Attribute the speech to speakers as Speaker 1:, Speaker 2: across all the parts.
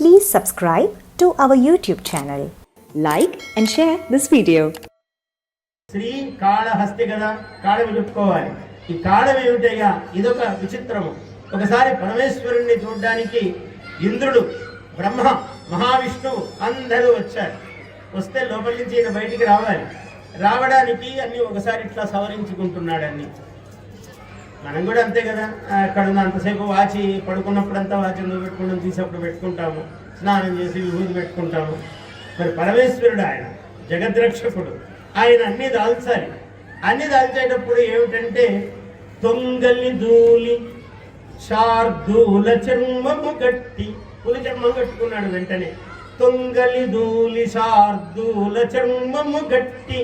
Speaker 1: Please subscribe to our YouTube channel. Like and share this video.
Speaker 2: Shri Kalahasti కదా కాళవి చెప్పుకోవాలి. ఈ కాళం ఏమిటయ్యా? ఇదొక విచిత్రము. ఒకసారి పరమేశ్వరుణ్ణి చూడడానికి ఇంద్రుడు బ్రహ్మ మహావిష్ణువు అందరూ వచ్చారు. వస్తే లోపలి నుంచి ఈయన బయటికి రావాలి. రావడానికి అన్ని ఒకసారి ఇట్లా సవరించుకుంటున్నాడు అన్ని. మనం కూడా అంతే కదా. అక్కడ ఉన్న అంతసేపు వాచి పడుకున్నప్పుడంతా వాచి నువ్వు పెట్టుకుంటాం తీసేప్పుడు పెట్టుకుంటాము స్నానం చేసి విభూతి పెట్టుకుంటాము మరి పరమేశ్వరుడు ఆయన జగద్రక్షకుడు ఆయన అన్ని దాల్చాలి. అన్ని దాల్చేటప్పుడు ఏమిటంటే తొంగలి దూలి శార్దూల చర్మము గట్టి పులి చర్మం కట్టుకున్నాడు వెంటనే. తొంగలి దూలి శార్దూల చర్మము గట్టి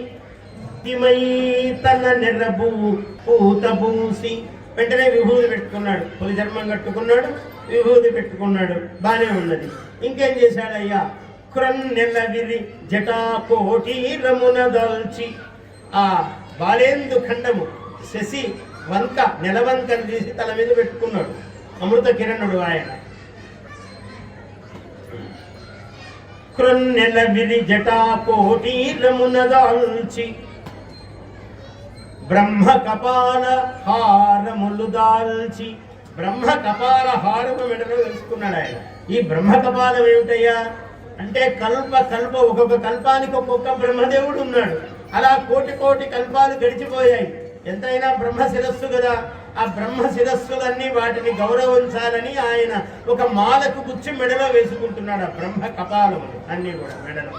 Speaker 2: భక్తిమై తన నెర్రబూ పూత పూసి వెంటనే విభూతి పెట్టుకున్నాడు. పులి ధర్మం కట్టుకున్నాడు. విభూతి పెట్టుకున్నాడు. బానే ఉన్నది. ఇంకేం చేశాడయ్యా? క్రన్నెల్లగిరి జటా కోటి రమున దాల్చి. ఆ బాలేందు ఖండము శశి వంక నెలవంకను తీసి తల మీద పెట్టుకున్నాడు. అమృత కిరణుడు ఆయన. క్రొన్నెలవిరి జటా కోటి రమున దాల్చి. బ్రహ్మ కపాల హారములు దాల్చి బ్రహ్మ కపాల హారము మెడలో వేసుకున్నాడు ఆయన. ఈ బ్రహ్మ కపాలం ఏమిటయ్యా? అంటే కల్ప కల్ప ఒక్కొక్క కల్పానికి ఒక్కొక్క బ్రహ్మదేవుడు ఉన్నాడు. అలా కోటి కోటి కల్పాలు గడిచిపోయాయి. ఎంతైనా బ్రహ్మ శిరస్సు కదా. ఆ బ్రహ్మ శిరస్సులన్నీ వాటిని గౌరవించాలని ఆయన ఒక మాలకు గుచ్చి మెడలో వేసుకుంటున్నాడు ఆ బ్రహ్మ కపాలములు అన్నీ కూడా మెడలో.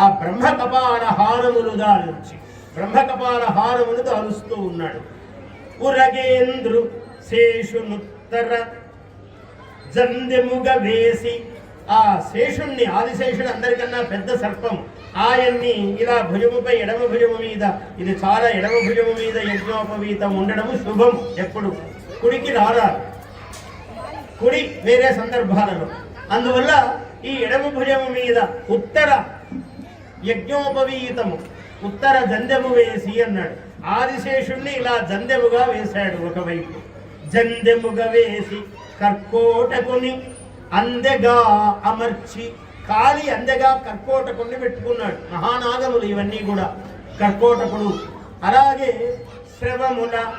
Speaker 2: ఆ బ్రహ్మ కపాల హారములు దాల్చి బ్రహ్మకపాల హారమును హారములు ఉన్నాడు. ఉరగేంద్రు శేషునుత్తర జందెముగ వేసి ఆ శేషుణ్ణి ఆదిశేషుడు అందరికన్నా పెద్ద సర్పం. ఆయన్ని ఇలా భుజముపై ఎడమ భుజము మీద ఇది చాలా ఎడమ భుజము మీద యజ్ఞోపవీతం ఉండడము శుభం ఎప్పుడు. కుడికి రారా. కుడి వేరే సందర్భాలలో. అందువల్ల ఈ ఎడమ భుజము మీద ఉత్తర యజ్ఞోపవీతము ఉత్తర జందెము వేసి అన్నాడు. ఆదిశేషుణ్ణి ఇలా జందెముగా వేశాడు ఒకవైపు. జందెముగా వేసి కర్కోటకుని అందెగా అమర్చి కాలి అందెగా కర్కోటకుని పెట్టుకున్నాడు. మహానాగములు ఇవన్నీ కూడా కర్కోటకుడు. అలాగే శ్రవముల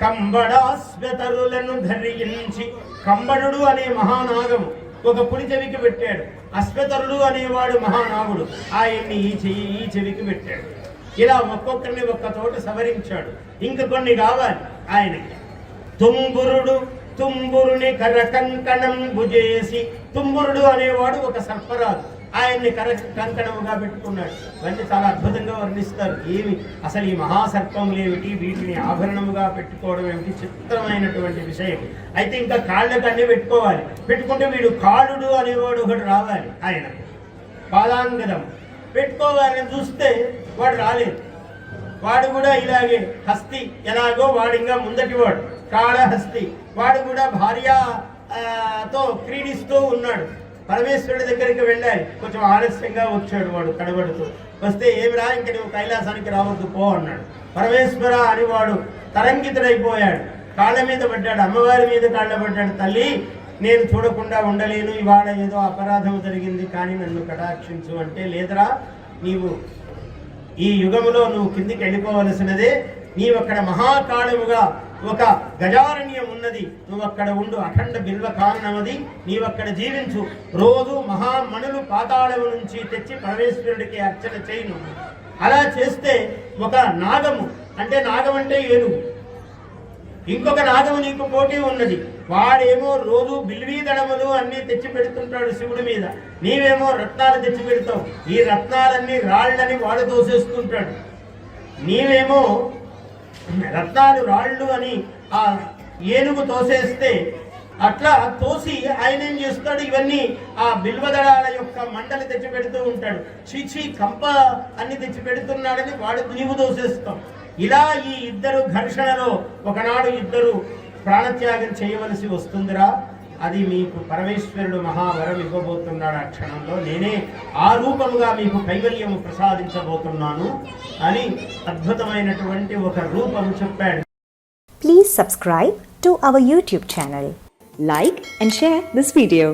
Speaker 2: కంబడాశ్వతరులను ధరించి కంబడుడు అనే మహానాగము. ఒక పులి చెవికి పెట్టాడు. అశ్వతరుడు అనేవాడు మహానాగుడు ఆయన్ని ఈ చెయ్యి ఈ చెవికి పెట్టాడు. ఇలా ఒక్కొక్కరిని ఒక్క చోట సవరించాడు. ఇంక కొన్ని కావాలి ఆయనకి. తుంబురుడు తుంబురుని కర కంకణం భుజేసి తుంబురుడు అనేవాడు ఒక సర్పరాజు. ఆయన్ని కరెక్ట్ కంకణముగా పెట్టుకున్నాడు. ఇవన్నీ చాలా అద్భుతంగా వర్ణిస్తారు. ఏమి? అసలు ఈ మహాసర్పములు ఏమిటి? వీటిని ఆభరణముగా పెట్టుకోవడం ఏమిటి? చిత్రమైనటువంటి విషయం. అయితే ఇంకా కాళ్ళకు అన్నీ పెట్టుకోవాలి. పెట్టుకుంటే వీడు కాళుడు అనేవాడు ఒకటి రావాలి. ఆయన పాదాంగదం. పెట్టుకోవాలని చూస్తే వాడు రాలేదు. వాడు కూడా ఇలాగే హస్తి ఎలాగో వాడు ఇంకా ముందటి వాడు. కాళహస్తి. వాడు కూడా భార్య తో క్రీడిస్తూ ఉన్నాడు. పరమేశ్వరుడి దగ్గరికి వెళ్ళాలి కొంచెం ఆలస్యంగా వచ్చాడు వాడు కడబడుతూ వస్తే ఏమి రా ఇంక నువ్వు కైలాసానికి రావద్దు పో అన్నాడు. పరమేశ్వర అని వాడు తరంగితుడైపోయాడు. కాళ్ళ మీద పడ్డాడు అమ్మవారి మీద కాళ్ళ పడ్డాడు. తల్లి నేను చూడకుండా ఉండలేను ఇవాళ ఏదో అపరాధం జరిగింది కానీ నన్ను కటాక్షించు అంటే లేదరా నీవు ఈ యుగంలో నువ్వు కిందికి వెళ్ళిపోవలసినదే నీవు అక్కడ మహాకాళముగా ఒక గజారణ్యం ఉన్నది. నువ్వు అక్కడ ఉండు అఖండ బిల్వ కారణమది. నీవు అక్కడ జీవించు. రోజు మహామణులు పాతాళము నుంచి తెచ్చి పరమేశ్వరుడికి అర్చన చేయను. అలా చేస్తే ఒక నాగము అంటే నాగం అంటే ఏనుగు ఇంకొక నాగము నీకు పోటీ ఉన్నది. వాడేమో రోజు బిల్వీదళములు అన్ని తెచ్చి పెడుతుంటాడు శివుడి మీద. నీవేమో రత్నాలు తెచ్చి పెడతావు. ఈ రత్నాలన్నీ రాళ్ళని వాడు దోసేస్తుంటాడు నీవేమో రత్నాలు రాళ్ళు అని ఆ ఏనుగు తోసేస్తే అట్లా తోసి ఆయన ఏం చేస్తాడు? ఇవన్నీ ఆ బిల్వదళాల యొక్క మండలి తెచ్చి పెడుతూ ఉంటాడు చీచి కంప అన్ని తెచ్చి పెడుతున్నాడని వాడు నీవు దోసేస్తాం ఇలా ఈ ఇద్దరు ఘర్షణలో ఒకనాడు ఇద్దరు ప్రాణత్యాగం చేయవలసి వస్తుందిరా. అది మీకు పరమేశ్వరుడు మహావరం ఇవ్వబోతున్నాడు ఆ క్షణంలో. నేనే ఆ రూపముగా మీకు కైవల్యము ప్రసాదించబోతున్నాను అని అద్భుతమైనటువంటి ఒక రూపము చెప్పాడు.
Speaker 1: Please subscribe to our YouTube channel like and share this video